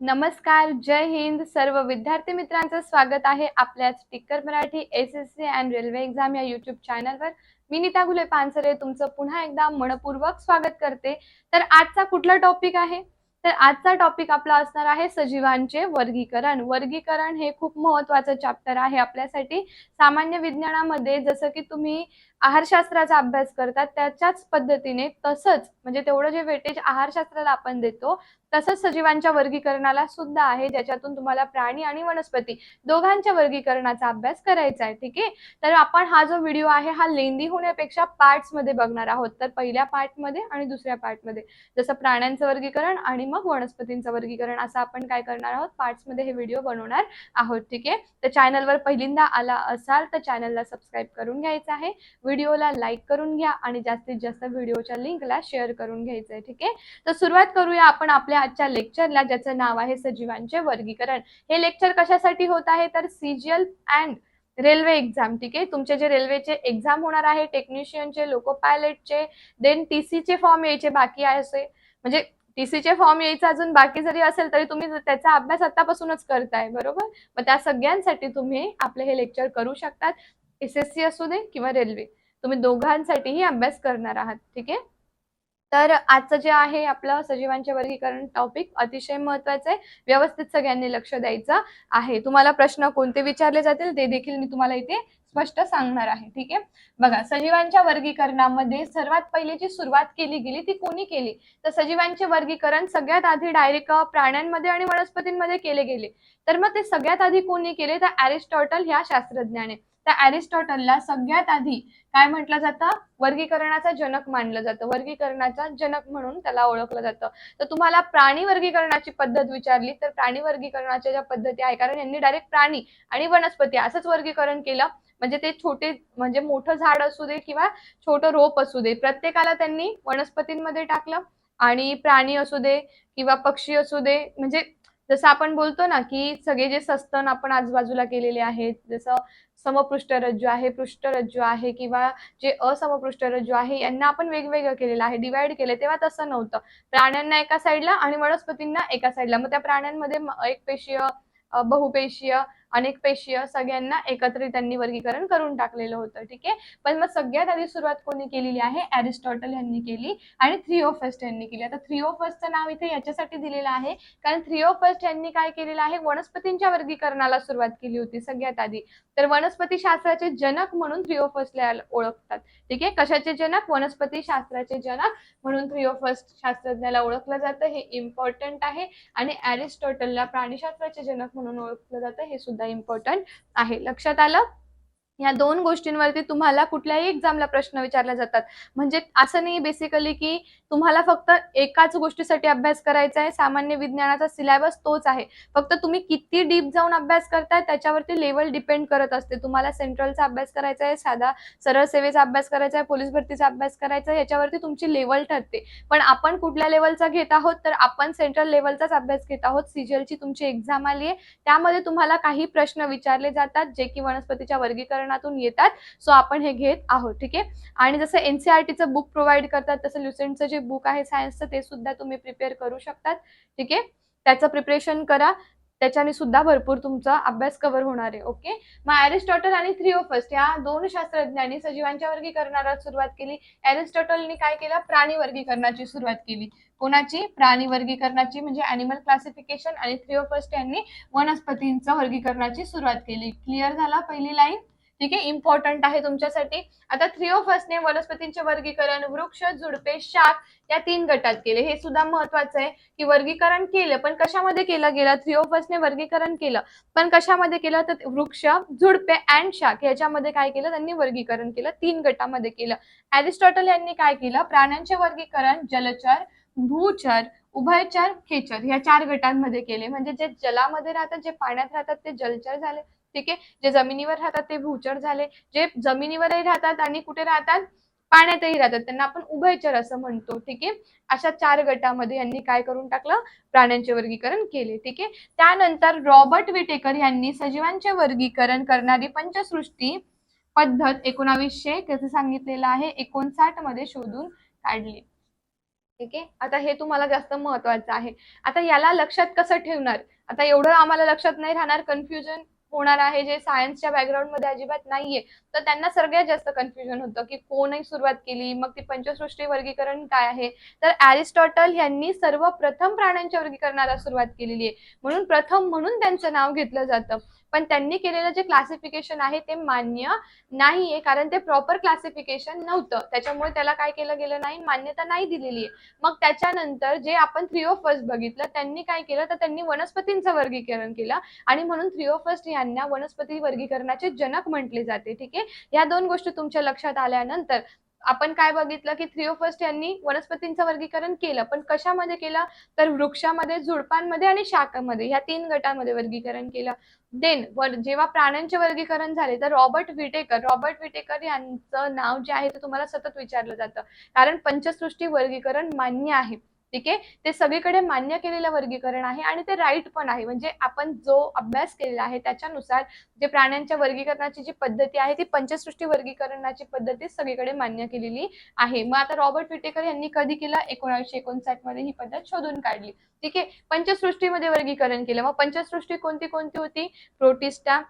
नमस्कार जय हिंद. सर्व विद्यार्थी मित्रांचं स्वागत आहे आपल्याच टिक्कर Marathi S S C and railway exam या युट्यूब चॅनलवर मी नीता गुले पानसरे तुमचं पुन्हा एकदा मनपूर्वक स्वागत करते. तर आजचा कुठला टॉपिक आहे? तर आजचा टॉपिक आपला असणार आहे सजीवांचे वर्गीकरण. वर्गीकरण हे खूप महत्वाचं चॅप्टर आहे आपल्यासाठी. सामान्य विज्ञानामध्ये जसं की तुम्ही आहारशास्त्राचा अभ्यास करतात त्याच्याच पद्धतीने तसंच म्हणजे तेवढं जे वेटेज आहारशास्त्राला आपण देतो तसंच सजीवांच्या वर्गीकरणाला सुद्धा आहे ज्याच्यातून तुम्हाला प्राणी आणि वनस्पती दोघांच्या वर्गीकरणाचा अभ्यास करायचा आहे ठीक आहे? तर आपण हा जो व्हिडिओ आहे हा लेंदी होण्यापेक्षा पार्ट्समध्ये बघणार आहोत. तर पहिल्या पार्टमध्ये आणि दुसऱ्या पार्टमध्ये जसं प्राण्यांचं वर्गीकरण आणि मग वनस्पतींचं वर्गीकरण असं आपण काय करणार आहोत? पार्ट्समध्ये हे व्हिडिओ बनवणार आहोत ठीक आहे? तर चॅनलवर पहिल्यांदा आला असाल तर चॅनलला सबस्क्राईब करून घ्यायचं आहे. व्हिडिओला लाईक करून घ्या आणि जास्तीत जास्त व्हिडिओच्या लिंकला शेअर करून घ्यायचं आहे ठीक आहे? तर सुरुवात करूया आपण आपल्या आजच्या लेक्चरला ज्याचं नाव आहे सजीवांचे वर्गीकरण. हे लेक्चर कशासाठी होत आहे? तर सीजीएल अँड रेल्वे एक्झाम ठीक आहे? तुमचे जे रेल्वेचे एक्झाम होणार आहे टेक्निशियनचे लोको पायलटचे देन टीसीचे फॉर्म यायचे बाकी आहे असे. म्हणजे टी सीचे फॉर्म यायचा अजून बाकी जरी असेल तरी तुम्ही त्याचा अभ्यास आतापासूनच करताय बरोबर? मग त्या सगळ्यांसाठी तुम्ही आपले हे लेक्चर करू शकतात. एस एस सी असू दे किंवा रेल्वे तुम्ही दोघांसाठीही अभ्यास करणार आहात ठीक आहे? तर आजचं जे आहे आपलं सजीवांचे वर्गीकरण टॉपिक अतिशय महत्वाचं आहे. व्यवस्थित सगळ्यांनी लक्ष द्यायचं आहे. तुम्हाला प्रश्न कोणते विचारले जातील ते देखील मी तुम्हाला इथे स्पष्ट सांगणार आहे ठीक आहे? बघा सजीवांच्या वर्गीकरणामध्ये सर्वात पहिली जी सुरुवात केली गेली ती कोणी केली? तर सजीवांचे वर्गीकरण सगळ्यात आधी डायरेक्ट प्राण्यांमध्ये आणि वनस्पतींमध्ये केले गेले. तर मग ते सगळ्यात आधी कोणी केले? तर अरिस्टॉटल ह्या शास्त्रज्ञाने. त्या अरिस्टॉटलला सगळ्यात आधी काय म्हटलं जातं? वर्गीकरणाचा जनक मानलं जातं. वर्गीकरणाचा जनक म्हणून त्याला ओळखलं जातं. तर तुम्हाला प्राणी वर्गीकरणाची पद्धत विचारली तर प्राणी वर्गीकरणाच्या ज्या पद्धती आहे कारण यांनी डायरेक्ट प्राणी आणि वनस्पती असंच वर्गीकरण केलं. म्हणजे ते छोटे म्हणजे मोठं झाड असू दे किंवा छोटं रोप असू दे प्रत्येकाला त्यांनी वनस्पतींमध्ये टाकलं. आणि प्राणी असू दे किंवा पक्षी असू दे म्हणजे जसं आपण बोलतो ना की सगळे जे सस्तन आपण आजूबाजूला केलेले आहेत जसं समपृष्ठरज्जू आहे पृष्ठरज्जू आहे किंवा जे असमपृष्ठरज्जू आहे यांना आपण वेगवेगळं केलेलं आहे डिवाइड केले तेव्हा तसं नव्हतं. प्राण्यांना एका साईडला आणि वनस्पतींना एका साईडला मग त्या प्राण्यांमध्ये एक पेशीय बहुपेशीय अनेक पेशीय सगळ्यांना एकत्रित त्यांनी वर्गीकरण करून टाकलेलं होतं ठीक आहे? पण मग सगळ्यात आधी सुरुवात कोणी केलेली आहे? अरिस्टॉटल यांनी केली आणि थ्रिओफस्ट यांनी केली. आता थ्रिओफस्टचं नाव इथे याच्यासाठी दिलेलं आहे कारण थ्रिओफस्ट यांनी काय केलेलं आहे? वनस्पतींच्या वर्गीकरणाला सुरुवात केली होती सगळ्यात आधी. तर वनस्पती शास्त्राचे जनक म्हणून थ्रिओफर्स्टला ओळखतात. ठीक आहे? कशाचे जनक? वनस्पती शास्त्राचे जनक म्हणून थ्रिओफर्स्ट शास्त्रज्ञाला ओळखलं जातं. हे इम्पॉर्टंट आहे. आणि अरिस्टॉटलला प्राणीशास्त्राचे जनक म्हणून ओळखलं जातं. हे सुद्धा इम्पॉर्टंट आहे. लक्षात आलं? या दोन गोष्टींवरती तुम्हाला कुठल्याही एक्झामला प्रश्न विचारले जातात. म्हणजे असं नाही बेसिकली की तुम्हाला फक्त एकाच गोष्टीसाठी अभ्यास करायचा आहे सामान्य विज्ञानाचा सिलेबस तोच आहे. फक्त तुम्ही किती डीप जाऊन अभ्यास करताय त्याच्यावरती लेवल डिपेंड करत असते. तुम्हाला सेंट्रलचा अभ्यास करायचा आहे साधा सरळ सेवेचा अभ्यास करायचा आहे पोलीस भरतीचा अभ्यास करायचा आहे याच्यावरती तुमची लेवल ठरते. पण आपण कुठल्या लेवलचा घेत आहोत तर आपण सेंट्रल लेवलचाच अभ्यास घेत आहोत. सीजीएलची तुमची एक्झाम आली आहे. त्यामध्ये तुम्हाला काही प्रश्न विचारले जातात जे की वनस्पतीच्या वर्गीकरण वर्गीकरणातून येतात. सो आपण हे घेत आहोत ठीक आहे? आणि जसं एनसीआरटीचं बुक प्रोव्हाइड करतात तसं ल्युसेंटचं जे बुक आहे सायन्सचं ते सुद्धा तुम्ही प्रिपेअर करू शकतात ठीक आहे? त्याचं प्रिपरेशन करा. त्याच्याने सुद्धा भरपूर तुमचा अभ्यास कव्हर होणार आहे ओके मग अरिस्टॉटल आणि थ्रिओफस्ट या दोन शास्त्रज्ञांनी सजीवांच्या वर्गीकरणाला सुरुवात केली. अरिस्टॉटलनी काय केलं? प्राणी वर्गीकरणाची सुरुवात केली. कोणाची? प्राणी वर्गीकरणाची म्हणजे अॅनिमल क्लासिफिकेशन आणि थ्रिओफस्ट यांनी वनस्पतींचं वर्गीकरणाची सुरुवात केली. क्लिअर झाला पहिली लाईन ठीक आहे? इम्पॉर्टंट आहे तुमच्यासाठी. आता थ्रिओफसने वनस्पतींचे वर्गीकरण वृक्ष झुडपे शाख या तीन गटात केले. हे सुद्धा महत्वाचं आहे की वर्गीकरण केलं पण कशामध्ये केलं गेलं? थ्रिओफसने वर्गीकरण केलं. पण कशामध्ये केलं? तर वृक्ष झुडपे अँड शाख याच्यामध्ये काय केलं? त्यांनी वर्गीकरण केलं. तीन गटामध्ये केलं. अरिस्टॉटल यांनी काय केलं? प्राण्यांचे वर्गीकरण जलचर भूचर उभयचर खेचर या चार गटांमध्ये केले. म्हणजे जे जलामध्ये राहतात जे पाण्यात राहतात ते जलचर झाले. ठीक आहे? जे जमिनीवर राहतात ते भूचर झाले. जे जमिनीवरही राहतात आणि कुठे राहतात? पाण्यातही राहतात. त्यांना आपण उभयचर असं म्हणतो. ठीक आहे? अशा चार गटामध्ये यांनी काय करून टाकलं? प्राण्यांचे वर्गीकरण केले. ठीक आहे? त्यानंतर रॉबर्ट विटेकर यांनी सजीवांचे वर्गीकरण करणारी पंचसृष्टी पद्धत एकोणावीसशे कसं सांगितलेलं आहे. एकोणसाठमध्ये शोधून काढली. ठीक आहे? आता हे तुम्हाला जास्त महत्वाचं आहे. आता याला लक्षात कसं ठेवणार? आता एवढं आम्हाला लक्षात नाही राहणार. कन्फ्युजन होणार आहे जे सायन्सच्या बॅकग्राऊंडमध्ये अजिबात नाहीये. तर त्यांना सगळ्यात जास्त कन्फ्युजन होतं की कोणी सुरुवात केली मग ती पंचसृष्टी वर्गीकरण काय आहे? तर अरिस्टॉटल यांनी सर्वप्रथम प्राण्यांच्या वर्गीकरणाला सुरुवात केलेली आहे. म्हणून प्रथम म्हणून त्यांचं नाव घेतलं जातं. पण त्यांनी केलेलं जे क्लासिफिकेशन आहे ते मान्य नाहीये कारण ते प्रॉपर क्लासिफिकेशन नव्हतं. त्याच्यामुळे त्याला काय केलं गेलं नाही मान्यता नाही दिलेली आहे मग त्याच्यानंतर जे आपण थ्री ऑफ फर्स्ट बघितलं त्यांनी काय केलं? तर त्यांनी वनस्पतींचं वर्गीकरण केलं. आणि म्हणून थ्री ऑफ फर्स्ट यांना वनस्पती वर्गीकरणाचे जनक म्हटले जाते. ठीक आहे? या दोन गोष्टी तुमच्या लक्षात आल्यानंतर आपण काय बघितलं की थ्री ऑफ फर्स्ट यांनी वनस्पतींचं वर्गीकरण केलं. पण कशामध्ये केलं? तर वृक्षामध्ये झुडपांमध्ये आणि शाखामध्ये. ह्या तीन गटांमध्ये वर्गीकरण केलं. देन वर जेव्हा प्राण्यांचे वर्गीकरण झाले तर रॉबर्ट विटेकर रॉबर्ट विटेकर यांचं नाव जे आहे ते तुम्हाला सतत विचारलं जातं. कारण पंचसृष्टी वर्गीकरण मान्य आहे. ठीक आहे? ते सगळीकडे मान्य केलेलं वर्गीकरण आहे आणि ते राईट पण आहे. म्हणजे आपण जो अभ्यास केलेला आहे त्याच्यानुसार जे प्राण्यांच्या वर्गीकरणाची जी पद्धती आहे ती पंचसृष्टी वर्गीकरणाची पद्धती सगळीकडे मान्य केलेली आहे. मग आता रॉबर्ट विटेकर यांनी कधी केलं? एकोणीसशे एकोणसाठमध्ये ही पद्धत शोधून काढली. ठीक आहे? पंचसृष्टीमध्ये वर्गीकरण केलं. मग पंचसृष्टी कोणती कोणती होती? प्रोटिस्टा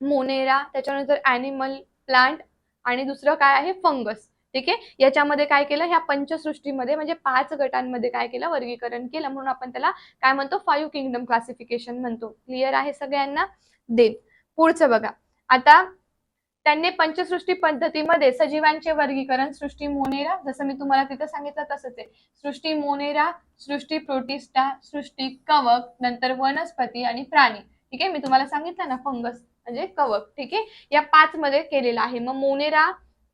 मोनेरा त्याच्यानंतर अॅनिमल प्लांट आणि दुसरं काय आहे? फंगस ठीक आहे? याच्यामध्ये काय केलं? ह्या पंचसृष्टीमध्ये म्हणजे पाच गटांमध्ये काय केलं? वर्गीकरण केलं. म्हणून आपण त्याला काय म्हणतो? फाईव्ह किंगडम क्लासिफिकेशन म्हणतो. क्लिअर आहे सगळ्यांना? देन पुढचं बघा. आता त्यांनी पंचसृष्टी पद्धतीमध्ये सजीवांचे वर्गीकरण सृष्टी मोनेरा जसं मी तुम्हाला तिथं सांगितलं तसंच आहे. सृष्टी मोनेरा सृष्टी प्रोटिस्टा सृष्टी कवक नंतर वनस्पती आणि प्राणी. ठीक आहे? मी तुम्हाला सांगितलं ना फंगस म्हणजे कवक. ठीक आहे? या पाच मध्ये केलेलं आहे. मग मोनेरा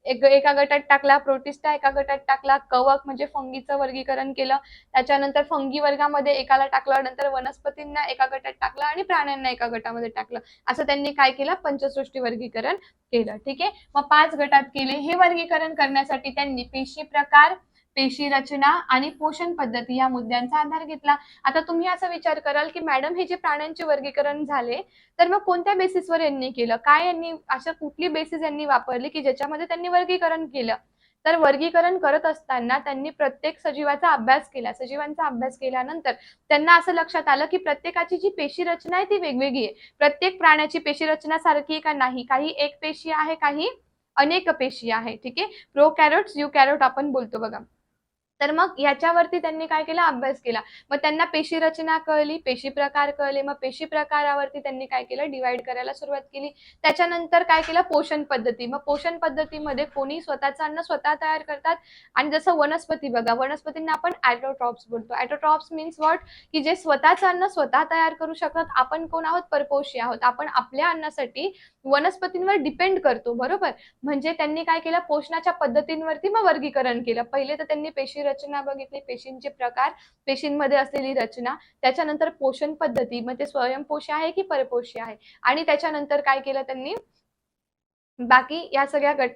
एक एका गटात टाकला प्रोटिस्टा एका गटात टाकला कवक म्हणजे फंगीचं वर्गीकरण केलं. त्याच्यानंतर फंगी वर्गामध्ये एकाला टाकलं नंतर वनस्पतींना एका गटात टाकलं आणि प्राण्यांना एका गटामध्ये टाकलं. असं त्यांनी काय केलं? पंचसृष्टी वर्गीकरण केलं. ठीक आहे? मग पाच गटात केले. हे वर्गीकरण करण्यासाठी त्यांनी पेशी प्रकार पेशी रचना आणि पोषण पद्धती या मुद्द्यांचा आधार घेतला. आता तुम्ही असा विचार कराल की मॅडम हे जे प्राण्यांचे वर्गीकरण झाले तर मग कोणत्या बेसिसवर यांनी केलं? काय यांनी अशा कुठली बेसिस यांनी वापरली की ज्याच्यामध्ये त्यांनी वर्गीकरण केलं? तर वर्गीकरण करत असताना त्यांनी प्रत्येक सजीवाचा अभ्यास केला. सजीवांचा अभ्यास केल्यानंतर त्यांना असं लक्षात आलं की प्रत्येकाची जी पेशी रचना आहे ती वेगवेगळी आहे. प्रत्येक प्राण्याची पेशी रचना सारखी आहे का नाही? काही एक पेशी आहे काही अनेक पेशी आहे. ठीक आहे? प्रो कॅरोट्स यू कॅरोट आपण बोलतो बघा. तर मग याच्यावरती त्यांनी काय केला? अभ्यास केला. मग त्यांना पेशी रचना कळली पेशी प्रकार कळले. मग पेशी प्रकारावरती त्यांनी काय केलं? डिवाइड करायला सुरुवात केली. त्याच्यानंतर काय केलं? पोषण पद्धती. मग पोषण पद्धतीमध्ये कोणी स्वतःचं अन्न स्वतः तयार करतात. आणि जसं वनस्पती बघा वनस्पतींना आपण ॲटोट्रॉप्स बोलतो. ॲटोट्रॉप्स मीन्स वॉट की जे स्वतःचं अन्न स्वतः तयार करू शकत. आपण कोण आहोत? परपोषी आहोत. आपण आपल्या अन्नासाठी वनस्पतींवर डिपेंड करतो. बरोबर? म्हणजे त्यांनी काय केलं? पोषणाच्या पद्धतींवरती मग वर्गीकरण केलं. पहिले तर त्यांनी पेशी रचना बघितली पेशींचे प्रकार पेशींमध्ये असलेली रचना त्याच्यानंतर पोषण पद्धती मग ते स्वयंपोषी आहे की परपोषी आहे? आणि त्याच्यानंतर काय केलं त्यांनी? बाकी या सगळ्या गट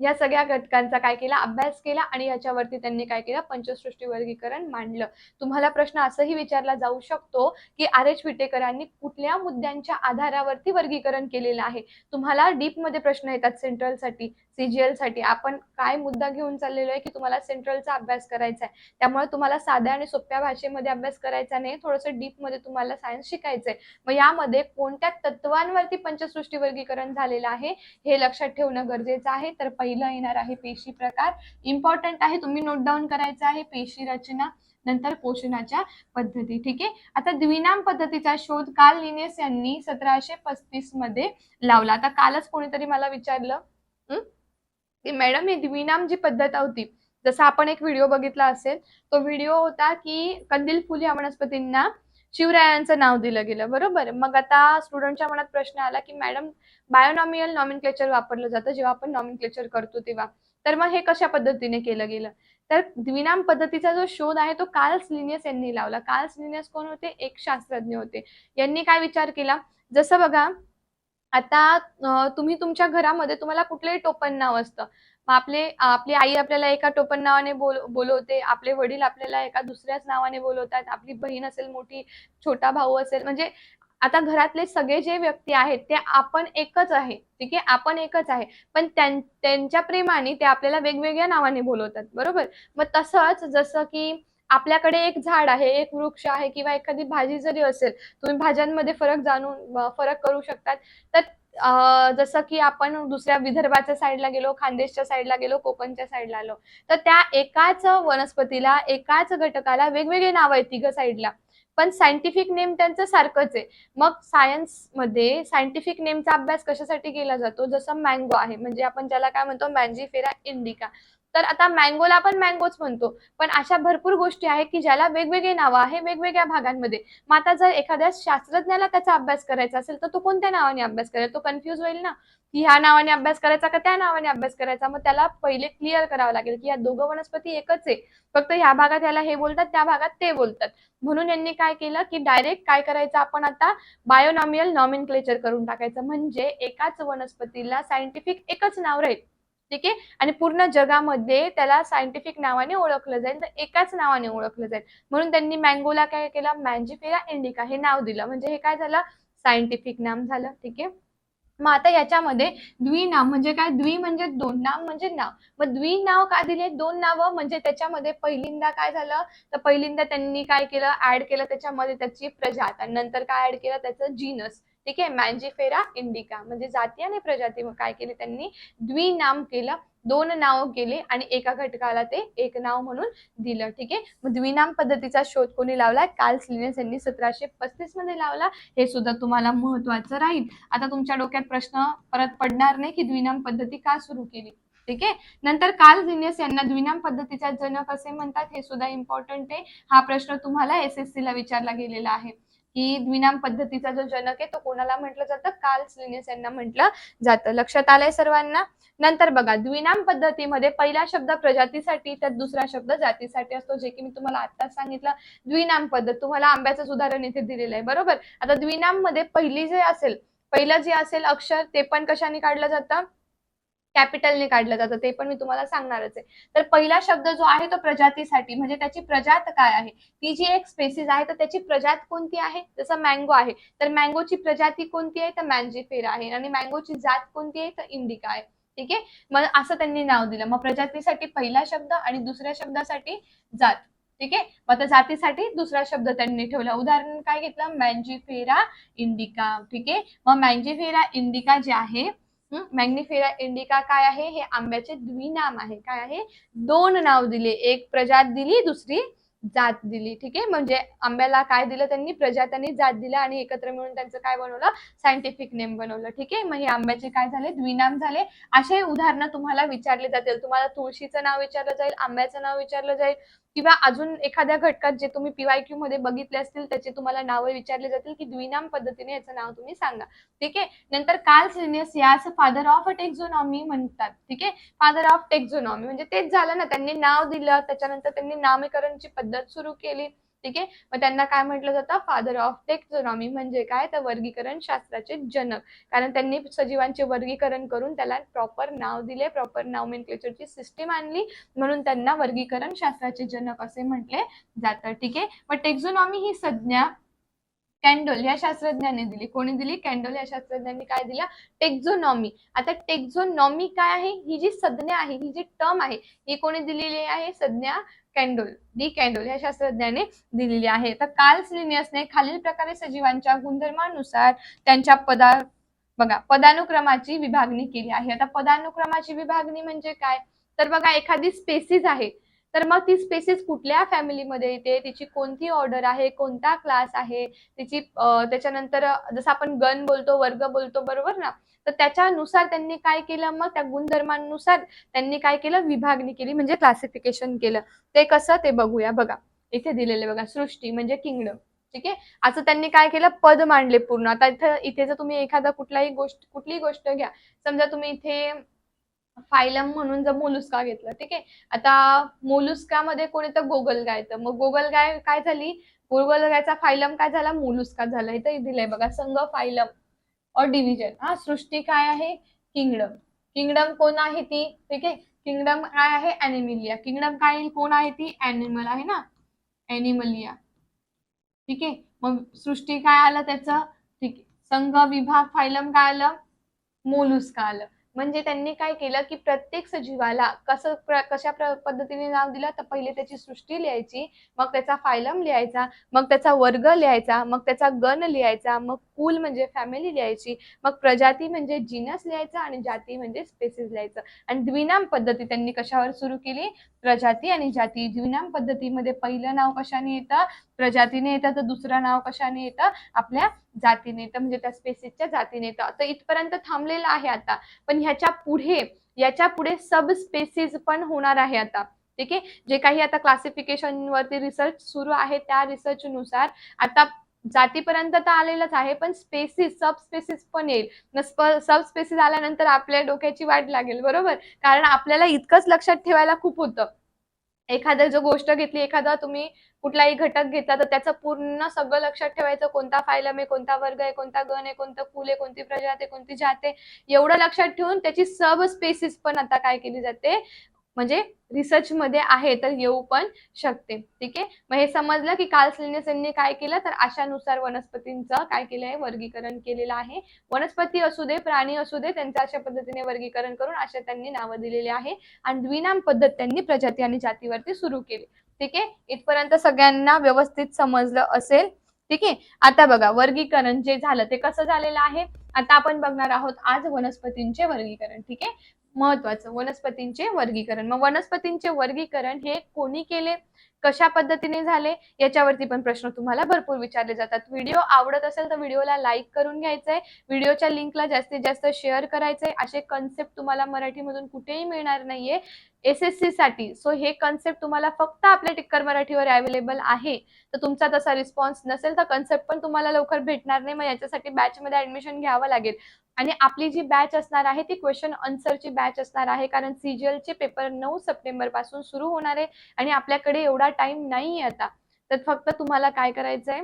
या सगळ्या घटकांचा काय केला? अभ्यास केला आणि याच्यावरती त्यांनी काय केलं? पंचसृष्टी वर्गीकरण मांडलं. तुम्हाला प्रश्न असंही विचारला जाऊ शकतो की आर एच विटेकरांनी कुठल्या मुद्द्यांच्या आधारावरती वर्गीकरण केलेलं आहे? तुम्हाला डीपमध्ये प्रश्न येतात सेंट्रलसाठी. सीजीएलसाठी आपण काय मुद्दा घेऊन चाललेलो आहे की तुम्हाला सेंट्रलचा अभ्यास करायचा आहे. त्यामुळे तुम्हाला साध्या आणि सोप्या भाषेमध्ये अभ्यास करायचा नाही थोडंसं डीपमध्ये तुम्हाला सायन्स शिकायचंय मग यामध्ये कोणत्या तत्वांवरती पंचसृष्टी वर्गीकरण झालेलं आहे हे लक्षात ठेवणं गरजेचं आहे. तर पहिलं येणार आहे पेशी प्रकार. इम्पॉर्टंट आहे तुम्ही नोट डाऊन करायचं आहे पेशी रचना नंतर पोषणाच्या पद्धती. ठीक आहे? आता द्विनाम पद्धतीचा शोध काल लिनेस यांनी सतराशे पस्तीसमध्ये लावला. आता कालच कोणीतरी मला विचारलं. की मॅडम ही द्विनाम जी पद्धत होती जसा आपण एक व्हिडिओ बघितला असेल तो व्हिडिओ होता की कंदील फुल या वनस्पतींना शिवरायांचं नाव दिलं गेलं बरोबर? मग आता स्टुडंटच्या मनात प्रश्न आला की मॅडम बायोनॉमियल नॉमिनक्लेचर वापरलं जातं जेव्हा आपण नॉमिनक्लेचर करतो तेव्हा. तर मग हे कशा पद्धतीने केलं गेलं? तर द्विनाम पद्धतीचा जो शोध आहे तो कार्ल्स लिनियस यांनी लावला. कार्ल्स लिनियस कोण होते? एक शास्त्रज्ञ होते. यांनी काय विचार केला? जसं बघा आता तुम्ही तुमच्या घरामध्ये तुम्हाला कुठलंही टोपण नाव असतं. मग आपले आपली आई आपल्याला एका टोपण नावाने बोल बोलवते आपले वडील आपल्याला एका दुसऱ्याच नावाने बोलवतात आपली बहीण असेल मोठी छोटा भाऊ असेल म्हणजे आता घरातले सगळे जे व्यक्ती आहेत ते आपण एकच आहे ठीक आहे? आपण एकच आहे. पण त्यांच्या प्रेमाने ते आपल्याला वेगवेगळ्या नावाने बोलवतात बरोबर? मग तसंच जसं की आपल्याकडे एक झाड आहे एक वृक्ष आहे किंवा एखादी भाजी जरी असेल तुम्ही भाज्यांमध्ये फरक जाणून फरक करू शकतात. तर जसं की आपण दुसऱ्या विदर्भाच्या साईडला गेलो खानदेशच्या साईडला गेलो कोकणच्या साईडला आलो तर त्या एकाच वनस्पतीला एकाच घटकाला वेगवेगळे नाव आहेत तिघ साईडला. पण सायंटिफिक नेम त्यांचं सारखंच आहे. मग सायन्समध्ये सायंटिफिक नेमचा अभ्यास कशासाठी केला जातो? जसं मँगो आहे म्हणजे आपण ज्याला काय म्हणतो मँजीफेरा इंडिका. तर आता मँगोला आपण मँगोच म्हणतो. पण अशा भरपूर गोष्टी आहेत की ज्याला वेगवेगळे नावं आहे वेगवेगळ्या भागांमध्ये. मग आता जर एखाद्या शास्त्रज्ञाला त्याचा अभ्यास करायचा असेल तर तो कोणत्या नावाने अभ्यास करेल? तो कन्फ्युज होईल ना? की ह्या नावाने अभ्यास करायचा का त्या नावाने अभ्यास करायचा? मग त्याला पहिले क्लिअर करावं लागेल की या दोघं वनस्पती एकच आहे. फक्त ह्या भागात याला हे बोलतात त्या भागात ते बोलतात. म्हणून यांनी काय केलं की डायरेक्ट काय करायचं? आपण आता बायोनॉमियल नॉमिनक्लेचर करून टाकायचं. म्हणजे एकाच वनस्पतीला सायंटिफिक एकच नाव राहील. ठीक आहे? आणि पूर्ण जगामध्ये त्याला सायंटिफिक नावाने ओळखलं जाईल तर एकाच नावाने ओळखलं जाईल. म्हणून त्यांनी मँगोला काय केलं? मॅन्जिफेरा इंडिका हे नाव दिलं. म्हणजे हे काय झालं? सायंटिफिक नाम झालं. ठीक आहे? मग आता याच्यामध्ये द्विनाम म्हणजे काय? द्वि म्हणजे दोन नाम म्हणजे नाव. मग द्वि नाव का दिले? दोन नावं म्हणजे त्याच्यामध्ये पहिल्यांदा काय झालं? तर पहिल्यांदा त्यांनी काय केलं? ऍड केलं त्याच्यामध्ये त्याची प्रजात. आणि नंतर काय ऍड केलं? त्याचं जीनस ठीक आहे? मॅन्जिफेरा इंडिका म्हणजे जाती आणि प्रजाती. काय केले त्यांनी? द्विनाम केलं. दोन नाव केले आणि एका घटकाला ते एक नाव म्हणून दिलं. ठीक आहे? मग द्विनाम पद्धतीचा शोध कोणी लावला? काल सिलिनस यांनी सतराशे पस्तीसमध्ये लावला. हे सुद्धा तुम्हाला महत्वाचं राहील. आता तुमच्या डोक्यात प्रश्न परत पडणार नाही की द्विनाम पद्धती का सुरू केली? ठीक आहे? नंतर काल जिनियस यांना द्विनाम पद्धतीचा जनक असे म्हणतात. हे सुद्धा इम्पॉर्टंट आहे. हा प्रश्न तुम्हाला एस एस ला विचारला गेलेला आहे. की द्विनाम पद्धतीचा जो जनक आहे तो कोणाला म्हटलं जातं? कार्ल लिनियस यांना म्हटलं जातं. लक्षात आलंय सर्वांना? नंतर बघा द्विनाम पद्धतीमध्ये पहिला शब्द प्रजातीसाठी तर दुसरा शब्द जातीसाठी असतो जे की मी तुम्हाला आता सांगितलं. द्विनाम पद्धत तुम्हाला आंब्याचं उदाहरण इथे दिलेलं आहे बरोबर? आता द्विनाममध्ये पहिली जे असेल पहिलं जे असेल अक्षर ते पण कशाने काढलं जातं? कॅपिटलने काढलं जातं ते पण मी तुम्हाला सांगणारच आहे. तर पहिला शब्द जो आहे तो प्रजातीसाठी म्हणजे त्याची प्रजात काय आहे? ती जी एक स्पेसिस आहे तर त्याची प्रजात कोणती आहे? जसं मँगो आहे तर मँगोची प्रजाती कोणती आहे? तर मँजीफेरा आहे आणि मँगोची जात कोणती आहे? तर इंडिका आहे. ठीक आहे? मग असं त्यांनी नाव दिलं. मग प्रजातीसाठी पहिला शब्द आणि दुसऱ्या शब्दासाठी जात. ठीक आहे? मग आता जातीसाठी दुसरा शब्द त्यांनी ठेवला. उदाहरण काय घेतलं? मॅन्जीफेरा इंडिका ठीक आहे? मग मॅन्जीफेरा इंडिका जे आहे मॅग्निफेरा इंडिका काय आहे? हे आंब्याचे द्विनाम आहे. काय आहे? दोन नाव दिले. एक प्रजात दिली दुसरी जात दिली. ठीक आहे? म्हणजे आंब्याला काय दिलं त्यांनी? प्रजात आणि जात दिलं आणि एकत्र मिळून त्यांचं काय बनवलं? सायंटिफिक नेम बनवलं. ठीक आहे? मग हे आंब्याचे काय झाले? द्विनाम झाले. असे उदाहरणं तुम्हाला विचारले जातील. तुम्हाला तुळशीचं नाव विचारलं जाईल आंब्याचं नाव विचारलं जाईल. किंवा अजून एखाद्या घटकात जे तुम्ही पीवायक्यू मध्ये बघितले असतील त्याचे तुम्हाला नावं विचारले जातील की द्विनाम पद्धतीने याचं नाव तुम्ही सांगा. ठीक आहे? नंतर काल सिनियस यास फादर ऑफ टेक्झोनॉमी म्हणतात. ठीक आहे? फादर ऑफ टेक्झोनॉमी म्हणजे तेच झालं ना. त्यांनी नाव दिलं त्याच्यानंतर त्यांनी नामकरणची पद्धत सुरू केली. ठीक आहे? मग त्यांना काय म्हटलं जातं? फादर ऑफ टेक्झोनॉमी म्हणजे काय? तर वर्गीकरण शास्त्राचे जनक. कारण त्यांनी सजीवांचे वर्गीकरण करून त्याला प्रॉपर नाव दिले प्रॉपर नावमेनक्लेचरची सिस्टीम आणली. म्हणून त्यांना वर्गीकरण शास्त्राचे जनक असे म्हटले जातं. ठीक आहे? मग टेक्झोनॉमी ही संज्ञा कॅन्डोल या शास्त्रज्ञाने दिली. कोणी दिली? कॅन्डोल या शास्त्रज्ञांनी काय दिला? टेक्झोनॉमी. आता टेक्झोनॉमी काय आहे? ही जी संज्ञा आहे ही जी टर्म आहे ही कोणी दिलेली आहे? संज्ञा कॅन्डोल. डी कॅन्डोल या शास्त्रज्ञाने दिलेली आहे. तर कार्ल लिनियसने खालील प्रकारे सजीवांच्या गुणधर्मानुसार त्यांच्या पदा बघा पदानुक्रमाची विभागणी केली आहे. आता पदानुक्रमाची विभागणी म्हणजे काय? तर बघा एखादी स्पेसिस आहे तर मग ती स्पेसिस कुठल्या फॅमिलीमध्ये येते? तिची कोणती ऑर्डर आहे? कोणता क्लास आहे? तिची त्याच्यानंतर जसं आपण गण बोलतो वर्ग बोलतो बरोबर ना? तर त्याच्यानुसार त्यांनी काय केलं? मग त्या गुणधर्मांनुसार त्यांनी काय केलं? विभागणी केली म्हणजे क्लासिफिकेशन केलं. ते कसं? ते बघूया. बघा. इथे दिलेले बघा. सृष्टी म्हणजे किंगडम ठीक आहे? असं त्यांनी काय केलं? पद मांडले पूर्ण. आता इथं इथे जर तुम्ही एखादा कुठलाही गोष्ट कुठलीही गोष्ट घ्या. समजा तुम्ही इथे फायलम म्हणून जर मोलुस्का घेतलं ठीक आहे? आता मोलुस्कामध्ये कोणी तर गोगलगाय येतं मग गोगलगाय काय झाली? गोगलगायचा फायलम काय झाला? मोलुस्का झाला. इथं दिलंय बघा संघ फायलम और डिव्हिजन. हा सृष्टी काय आहे? किंगडम. किंगडम कोण आहे ती? ठीक आहे? किंगडम काय आहे? अॅनिमिलिया किंगडम काय कोण आहे ती? अॅनिमल आहे ना? अॅनिमलिया ठीक आहे? मग सृष्टी काय आलं त्याचं? संघ विभाग फायलम काय आलं? मोलुस्का आलं. म्हणजे त्यांनी काय केलं की प्रत्येक सजीवाला कसं कशा पद्धतीने नाव दिलं तर पहिले त्याची सृष्टी लिहायची मग त्याचा फायलम लिहायचा मग त्याचा वर्ग लिहायचा मग त्याचा गण लिहायचा मग कुल म्हणजे फॅमिली लिहायची मग प्रजाती म्हणजे जिनस लिहायचा आणि जाती म्हणजे स्पेसिस लिहायचं. आणि द्विनाम पद्धती त्यांनी कशावर सुरू केली? प्रजाती आणि जाती. द्विनाम पद्धतीमध्ये पहिलं नाव कशाने येतं? प्रजातीने येतं तर दुसरं नाव कशाने येतं? आपल्या जातीने येतं. म्हणजे त्या स्पेसिसच्या जातीने येतं. तर इथपर्यंत थांबलेलं आहे आता. पण ह्याच्या पुढे याच्यापुढे सब स्पेसिस पण होणार आहे आता. ठीक आहे? जे काही आता क्लासिफिकेशन वरती रिसर्च सुरू आहे त्या रिसर्च नुसार आता जातीपर्यंत तर आलेलंच आहे पण स्पेसिस सब स्पेसिस पण येईल. सब स्पेसिस आल्यानंतर आपल्या डोक्याची वाट लागेल बरोबर? कारण आपल्याला इतकंच लक्षात ठेवायला खूप होतं. एखादं जो गोष्ट घेतली एखादा तुम्ही कुठलाही घटक घेतला तर त्याचं पूर्ण सगळं लक्षात ठेवायचं कोणता फायलम आहे कोणता वर्ग आहे कोणता गण आहे कोणतं कुल आहे कोणती प्रजात आहे कोणती जात आहे एवढं लक्षात ठेवून त्याची सब स्पेसिस पण आता काय केली जाते? म्हणजे रिसर्च मध्ये आहे तर येऊ पण शकते. ठीक आहे? मग हे समजलं की कार्ल यांनी काय केलं? तर अशानुसार वनस्पतींचं काय केलं आहे? वर्गीकरण केलेलं आहे. वनस्पती असू दे प्राणी असू दे त्यांचं अशा पद्धतीने वर्गीकरण करून अशा त्यांनी नावं दिलेली आहे. आणि द्विनाम पद्धत त्यांनी प्रजाती आणि जातीवरती सुरू केली. ठीक आहे? इथपर्यंत सगळ्यांना व्यवस्थित समजलं असेल. ठीक आहे? आता बघा वर्गीकरण जे झालं ते कसं झालेलं आहे? आता आपण बघणार आहोत आज वनस्पतींचे वर्गीकरण. ठीक आहे? महत्वाचं. वनस्पतींचे वर्गीकरण. मग वनस्पतींचे वर्गीकरण हे कोणी केले? कशा पद्धतीने झाले? याच्यावरती पण प्रश्न तुम्हाला भरपूर विचारले जातात. व्हिडिओ आवडत असेल तर व्हिडिओला लाईक करून घ्यायचंय. व्हिडिओच्या लिंकला जास्तीत जास्त शेअर करायचंय. असे कन्सेप्ट तुम्हाला मराठीमधून कुठेही मिळणार नाहीये. एस एस सी साठी. सो हे कन्सेप्ट तुम्हाला फक्त आपल्या टिक्कर मराठीवर अवेलेबल आहे. तर तुमचा तसा रिस्पॉन्स नसेल तर कन्सेप्ट पण तुम्हाला लवकर भेटणार नाही. मग याच्यासाठी बॅचमध्ये ऍडमिशन घ्यावं लागेल. आणि आपली जी बॅच असणार आहे ती क्वेश्चन आन्सरची बॅच असणार आहे. कारण सीजीएलचे चे पेपर नऊ सप्टेंबरपासून सुरू होणार आहे. आणि आपल्याकडे एवढा टाइम नाहीये आता. तर फक्त तुम्हाला काय करायचंय?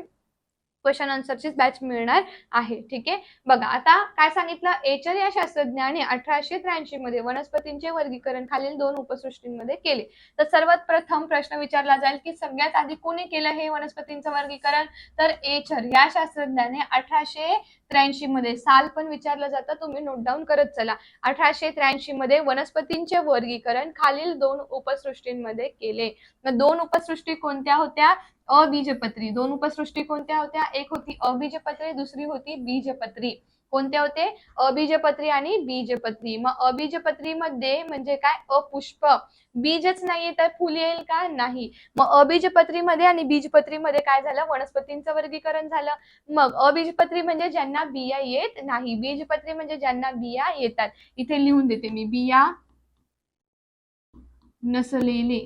क्वेश्चन आन्सरचीच बॅच मिळणार आहे. ठीक आहे? बघा आता काय सांगितलं? एचर या शास्त्रज्ञाने अठराशे त्र्याऐंशी मध्ये वनस्पतींचे वर्गीकरण खालील दोन उपसृष्टींमध्ये केले. तर सर्वात प्रथम प्रश्न विचारला जाईल की सगळ्यात आधी कोणी केलं हे वनस्पतींचं वर्गीकरण? तर एचर या शास्त्रज्ञाने अठराशे त्र्याऐंशी मध्ये साल पण विचारलं जातं. तुम्ही नोट डाऊन करत चला. अठराशे त्र्याऐंशी मध्ये वनस्पतींचे वर्गीकरण खालील दोन उपसृष्टींमध्ये केले. मग दोन उपसृष्टी कोणत्या होत्या? अबीजपत्री. दोन उपसृष्टी कोणत्या होत्या? एक होती अबीजपत्री दुसरी होती बीजपत्री. कोणत्या होते? अबीजपत्री आणि बीजपत्री. मग अबीजपत्री मध्ये म्हणजे काय? अपुष्प. बीजच नाहीये तर फुल येईल का? नाही. मग अबीजपत्री मध्ये आणि बीजपत्री मध्ये काय झालं? वनस्पतींचं वर्गीकरण झालं. मग अबीजपत्री म्हणजे ज्यांना बिया येत नाही. बीजपत्री म्हणजे ज्यांना बिया येतात. इथे लिहून देते मी. बिया नसलेले.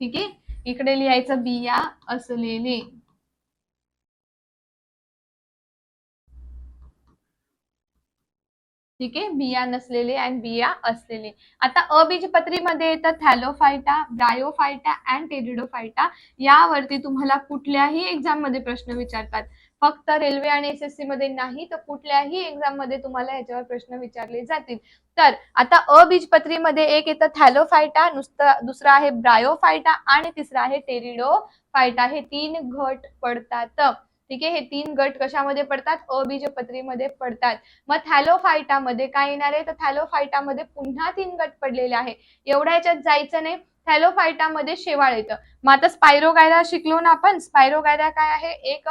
ठीक आहे? इकडे लिहायचं बिया असलेले ठीक आहे? बिया नसलेले आणि बिया असलेले. आता अबीजपत्रीमध्ये येतं थॅलोफायटा ब्रायोफायटा अँड टेरिडोफायटा. यावरती तुम्हाला कुठल्याही एक्झाममध्ये प्रश्न विचारतात. फक्त रेल्वे आणि एस एस सी मध्ये नाही तर कुठल्याही एक्झाममध्ये तुम्हाला याच्यावर प्रश्न विचारले जातील. तर आता अबीजपत्रीमध्ये एक येतं थॅलोफायटा नुसतं दुसरं आहे ब्रायोफायटा आणि तिसरा आहे टेरिडोफायटा. हे तीन गट पडतात. ठीक आहे? हे तीन गट कशामध्ये पडतात? अबीजपत्रीमध्ये पडतात. मग थॅलोफायटामध्ये काय येणार आहे? तर थॅलोफायटामध्ये पुन्हा तीन गट पडलेले आहे. एवढ्या याच्यात जायचं नाही. थॅलोफायटामध्ये शेवाळ येतं. मग आता स्पायरोगायरा शिकलो ना आपण. स्पायरोगायरा काय आहे? एक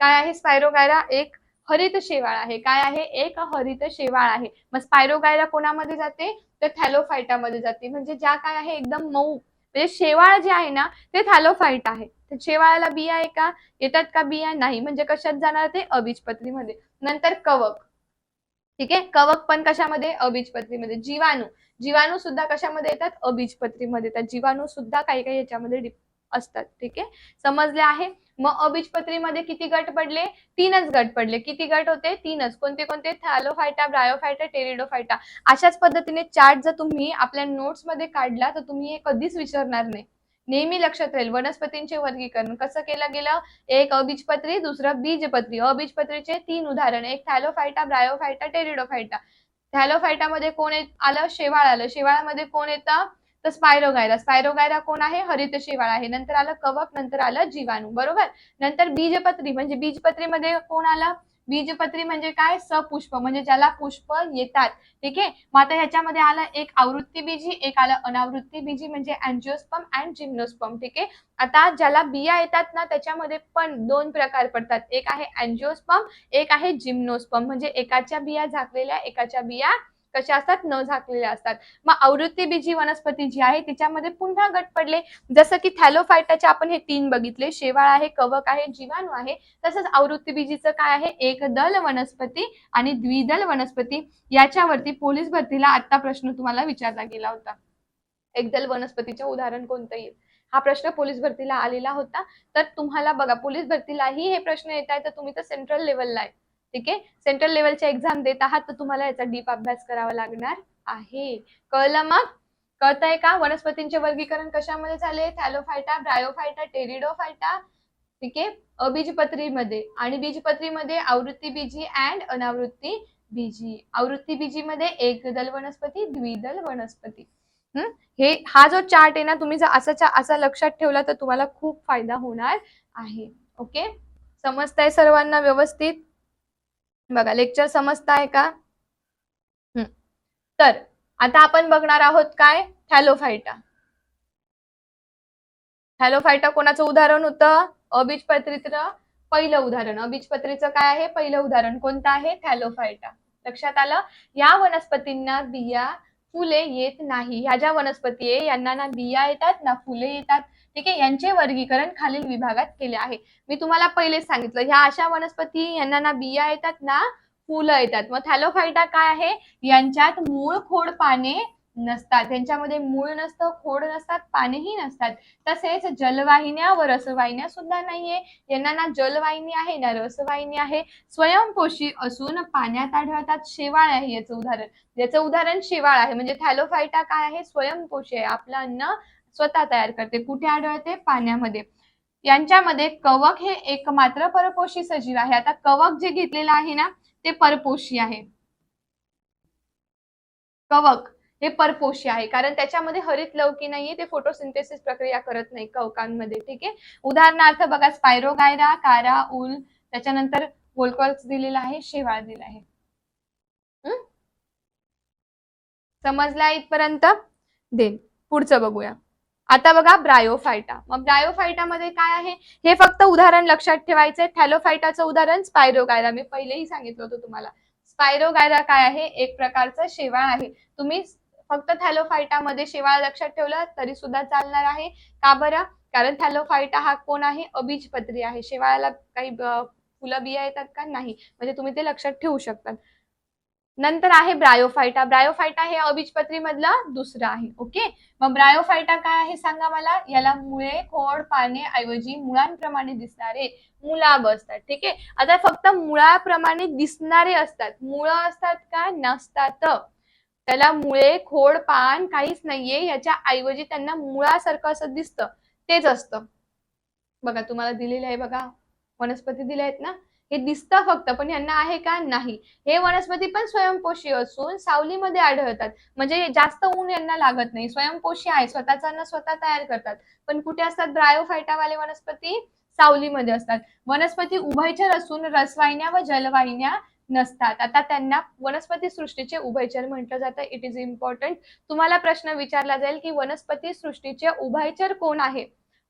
काय आहे? स्पायरोगायरा एक हरित शेवाळ आहे. काय आहे? एक हरित शेवाळ आहे. मग स्पायरोगायरा कोणामध्ये जाते? तर थॅलोफायटामध्ये जाते. म्हणजे ज्या काय आहे? एकदम मऊ. म्हणजे शेवाळ जे आहे ना ते थॅलोफाईट आहे. तर शेवाळाला बिया आहे का? येतात का बिया? नाही. म्हणजे कशात जाणार? ते अबीजपत्रीमध्ये. नंतर कवक. ठीक आहे? कवक पण कशामध्ये? अबीजपत्रीमध्ये. जीवाणू. जीवाणू सुद्धा कशामध्ये येतात? अबीजपत्रीमध्ये. येतात जीवाणू सुद्धा काही काही याच्यामध्ये असतात. ठीक आहे? समजले आहे? मग अबीजपत्रीमध्ये किती गट पडले? तीनच गट पडले. किती गट होते? तीनच. कोणते कोणते? Thallophyta Bryophyta Pteridophyta. अशाच पद्धतीने चार्ट जर तुम्ही आपल्या नोट्समध्ये काढला तर तुम्ही हे कधीच विसरणार नाही. नेहमी लक्षात राहील वनस्पतींचे वर्गीकरण कसं केलं गेलं? एक अबीजपत्री दुसरं बीजपत्री. अबीजपत्रीचे तीन उदाहरण. एक थॅलोफायटा ब्रायोफायटा टेरिडोफायटा. थॅलोफायटामध्ये कोण येत- आलं? शेवाळ आलं. शेवाळामध्ये कोण येतं? तर स्पायरोगायरा. स्पायरोगायरा कोण आहे? हरित शेवाळ आहे. नंतर आलं कवक नंतर आलं जीवाणू. बरोबर? नंतर बीजपत्री. म्हणजे बीजपत्रीमध्ये कोण आलं? बीजपत्री म्हणजे काय? सपुष्प. म्हणजे ज्याला पुष्प येतात. ठीक आहे? मग आता ह्याच्यामध्ये आलं एक आवृत्ती बीजी एक आलं अनावृत्ती बीजी म्हणजे अँजिओस्पम अँड जिम्नोस्पम ठीक आहे? आता ज्याला बिया येतात ना त्याच्यामध्ये पण दोन प्रकार पडतात. एक आहे अँजिओस्पम एक आहे जिम्नोस्पम म्हणजे एकाच्या बिया झाकलेल्या एकाच्या बिया कशा असतात न झाकलेल्या असतात. मग आवृत्ती बीजी वनस्पती जी आहे तिच्यामध्ये पुन्हा गट पडले. जसं की थॅलोफायटाचे आपण हे तीन बघितले. शेवाळ आहे कवक आहे जीवाणू आहे. तसंच आवृत्ती बीजीचं काय आहे? एकदल वनस्पती आणि द्विदल वनस्पती. याच्यावरती पोलीस भरतीला आता प्रश्न तुम्हाला विचारला गेला होता. एकदल वनस्पतीचे उदाहरण कोणतं येईल? हा प्रश्न पोलीस भरतीला आलेला होता. तर तुम्हाला बघा पोलीस भरतीलाही हे प्रश्न येत आहे तर तुम्ही तर सेंट्रल लेवलला आहे. ठीक आहे? सेंट्रल लेवलच्या एक्झाम देत आहात तर तुम्हाला याचा डीप अभ्यास करावा लागणार आहे. कळलं मग? कळतंय का? वनस्पतींचे वर्गीकरण कशामध्ये झाले? थॅलोफायटा ब्रायोफायटा टेरिडोफायटा ठीक आहे? अबीजपत्रीमध्ये. आणि बीजपत्रीमध्ये आवृत्ती बीजी अँड अनावृत्ती बीजी. आवृत्ती बीजी मध्ये एकदल वनस्पती द्विदल वनस्पती. हम्म? हे हा जो चार्ट आहे ना तुम्ही जर असा असा लक्षात ठेवला तर तुम्हाला खूप फायदा होणार आहे. ओके? समजताय सर्वांना व्यवस्थित? बघा लेक्चर समजत आहे का? हम्म. तर आता आपण बघणार आहोत काय? थॅलोफायटा थॅलोफायटा कोणाचं उदाहरण होतं? अबीजपत्रीचं पहिलं उदाहरण. अबीजपत्रीचं काय आहे? पहिलं उदाहरण कोणतं आहे? थॅलोफायटा लक्षात आलं? या वनस्पतींना बिया फुले येत नाही. ह्या ज्या वनस्पती आहे यांना ना बिया येतात ना फुले येतात. ठीक आहे यांचे वर्गीकरण खालील विभागात केले आहे. मी तुम्हाला पहिलेच सांगितलं ह्या अशा वनस्पती यांना ना बिया येतात ना फुलं येतात. मग थॅलोफायटा काय आहे? यांच्यात मूळ खोड पाने नसतात. त्यांच्यामध्ये मूळ नसतं खोड नसतात पानेही नसतात. तसेच जलवाहिन्या व रसवाहिन्या सुद्धा नाहीये. यांना ना जलवाहिनी आहे ना रसवाहिनी आहे. स्वयंपोषी असून पाण्यात आढळतात शेवाळ आहे याचं उदाहरण. याचं उदाहरण शेवाळ आहे. म्हणजे थॅलोफायटा काय आहे? स्वयंपोषी आहे. आपलं अन्न स्वतः तयार करते. कुठे आढळते? पाण्यामध्ये. यांच्यामध्ये कवक हे एकमात्र परपोषी सजीव आहे. आता कवक जे घेतलेलं आहे ना ते परपोषी आहे. कवक. हे परपोषी आहे. कारण त्याच्यामध्ये हरित लवकी नाहीये ते फोटोसिंथेसिस प्रक्रिया करत नाही कवकांमध्ये. ठीक आहे? उदाहरणार्थ बघा स्पायरोगायरा कारा उल त्याच्यानंतर वोल्कॉल्स दिलेला आहे शेवाळ दिला आहे. हम्म? समजला इथपर्यंत? देन पुढचं बघूया. आता बघा ब्रायोफायटा मग ब्रायोफायटामध्ये काय आहे? हे फक्त उदाहरण लक्षात ठेवायचं आहे. थॅलोफायटाचं उदाहरण स्पायरोगायरा मी पहिलेही सांगितलं होतं तुम्हाला. स्पायरोगायरा काय आहे? एक प्रकारचं शेवाळ आहे. तुम्ही फक्त थॅलोफायटामध्ये शेवाळ लक्षात ठेवलं तरी सुद्धा चालणार आहे. का बरं? कारण थॅलोफायटा हा कोण आहे? अबीजपत्री आहे. शेवाळाला काही फुलं बिया येतात का? नाही. म्हणजे तुम्ही ते लक्षात ठेवू शकता. नंतर आहे ब्रायोफायटा ब्रायोफायटा हे अबीजपत्री मधलं दुसरं आहे. ओके? मग ब्रायोफायटा काय आहे सांगा मला? याला मुळे खोड पाने ऐवजी मुळांप्रमाणे दिसणारे मुलाब असतात. ठीक आहे? आता फक्त मुळाप्रमाणे दिसणारे असतात. मुळं असतात का? नसतात. त्याला मुळे खोड पान काहीच नाहीये. याच्या ऐवजी त्यांना मुळासारखं असं दिसतं. तेच असतं. बघा तुम्हाला दिलेलं आहे बघा. वनस्पती दिल्या आहेत ना? हे दिसतं फक्त पण यांना आहे का? नाही. हे वनस्पती पण स्वयंपोषी असून सावलीमध्ये आढळतात. म्हणजे जास्त ऊन यांना लागत नाही. स्वयंपोषी आहे. स्वतःचा अन्न स्वतः तयार करतात. पण कुठे असतात? ब्रायोफायटावाले वनस्पती सावलीमध्ये असतात. वनस्पती उभयचर असून रसवाहिन्या व जलवाहिन्या नसतात. आता त्यांना वनस्पती सृष्टीचे उभयचर म्हटलं जातं. इट इज इम्पॉर्टंट तुम्हाला प्रश्न विचारला जाईल की वनस्पती सृष्टीचे उभयचर कोण आहे?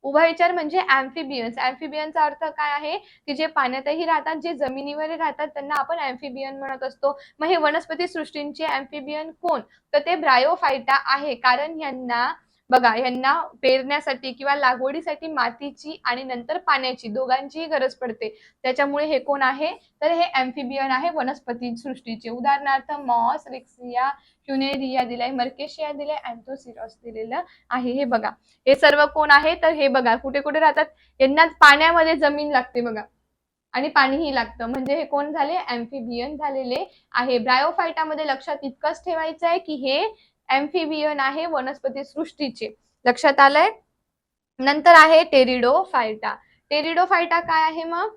उभयचर म्हणजे अँफिबियन्स अँफिबियनचा अर्थ काय आहे? की जे पाण्यातही राहतात जे जमिनीवर राहतात त्यांना आपण अँफिबियन म्हणत असतो. मग हे वनस्पती सृष्टींचे अँफिबियन कोण? तर ते ब्रायोफायटा आहे. कारण यांना बघा यांना पेरण्यासाठी किंवा लागवडीसाठी मातीची आणि नंतर पाण्याची दोघांचीही गरज पडते. त्याच्यामुळे हे कोण आहे? तर हे अँफिबियन आहे वनस्पती सृष्टीचे. उदाहरणार्थ मॉस रिक्सिया क्युनेरिया दिलाय मर्केशिया दिलाय अँथोसिरॉस दिलेलं आहे. हे बघा. हे सर्व कोण आहे? तर हे बघा कुठे कुठे राहतात? यांना पाण्यामध्ये जमीन लागते बघा. आणि पाणीही लागतं. म्हणजे हे कोण झाले? अँफिबियन झालेले आहे. ब्रायोफायटामध्ये लक्षात इतकंच ठेवायचं आहे की हे एम्फिबियन आहे वनस्पती सृष्टीचे. लक्षात आलंय? नंतर आहे टेरिडोफायटा टेरिडोफायटा काय आहे मग?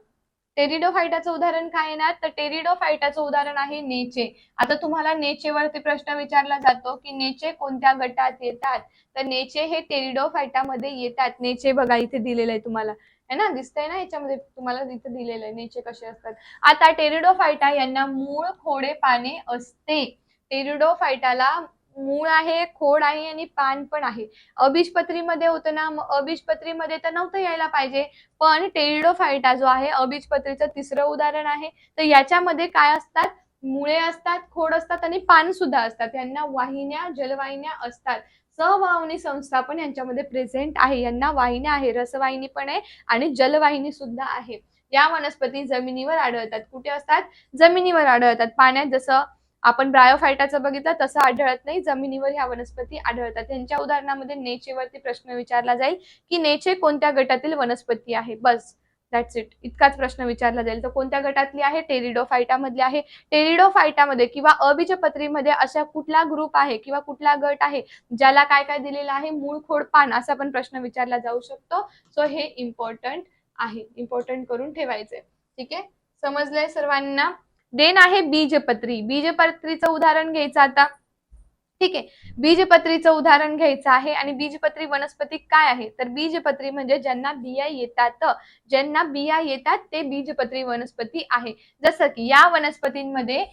टेरिडोफायटाचं उदाहरण काय येणार? तर टेरिडोफायटाचं उदाहरण आहे नेचे. आता तुम्हाला नेचेवरती प्रश्न विचारला जातो की नेचे कोणत्या गटात येतात? तर नेचे हे टेरिडोफायटामध्ये येतात. नेचे बघा इथे दिलेलं आहे तुम्हाला. है ना? दिसतंय ना याच्यामध्ये? तुम्हाला इथे दिलेलं आहे. नेचे कसे असतात? आता टेरिडोफायटा यांना मूळ खोडे पाने असते. टेरिडोफायटाला मूळ आहे खोड आहे आणि पान पण आहे. अबीजपत्रीमध्ये होतं ना अबीजपत्रीमध्ये तर नव्हतं यायला पाहिजे. पण टेरिडोफायटा जो आहे अबीजपत्रीचं तिसरं उदाहरण आहे. तर याच्यामध्ये काय असतात? मुळे असतात खोड असतात आणि पान सुद्धा असतात. यांना वाहिन्या जलवाहिन्या असतात. सहवाहिनी संस्था पण यांच्यामध्ये प्रेझेंट आहे. यांना वाहिन्या आहे रसवाहिनी पण आहे आणि जलवाहिनी सुद्धा आहे. या वनस्पती जमिनीवर आढळतात. कुठे असतात? जमिनीवर आढळतात. पाण्यात जसं आपण ब्रायोफायटाचं बघितलं तसं आढळत नाही. जमिनीवर ह्या वनस्पती आढळतात. त्यांच्या उदाहरणामध्ये नेचेवरती प्रश्न विचारला जाईल की नेचे कोणत्या गटातील वनस्पती आहे? बस दॅट्स इट इतकाच प्रश्न विचारला जाईल. तर कोणत्या गटातली आहे? टेरिडोफायटामधली आहे. टेरिडोफायटामध्ये किंवा अबीजपत्रीमध्ये अशा कुठला ग्रुप आहे किंवा कुठला गट आहे ज्याला काय काय दिलेलं आहे? मूळ खोड पान असा पण प्रश्न विचारला जाऊ शकतो. सो हे इम्पॉर्टंट आहे. इम्पॉर्टंट करून ठेवायचंय. ठीक आहे? समजलंय सर्वांना? देन आहे बीजपत्री. बीजपत्रीचं उदाहरण घ्यायचं आता. ठीक आहे. बीजपत्रीचं उदाहरण घ्यायचं आहे आणि बीजपत्री वनस्पती काय आहे? तर बीजपत्री म्हणजे ज्यांना बिया येतात. ज्यांना बिया येतात ते बीजपत्री वनस्पती आहे. जसं की या वनस्पतींमध्ये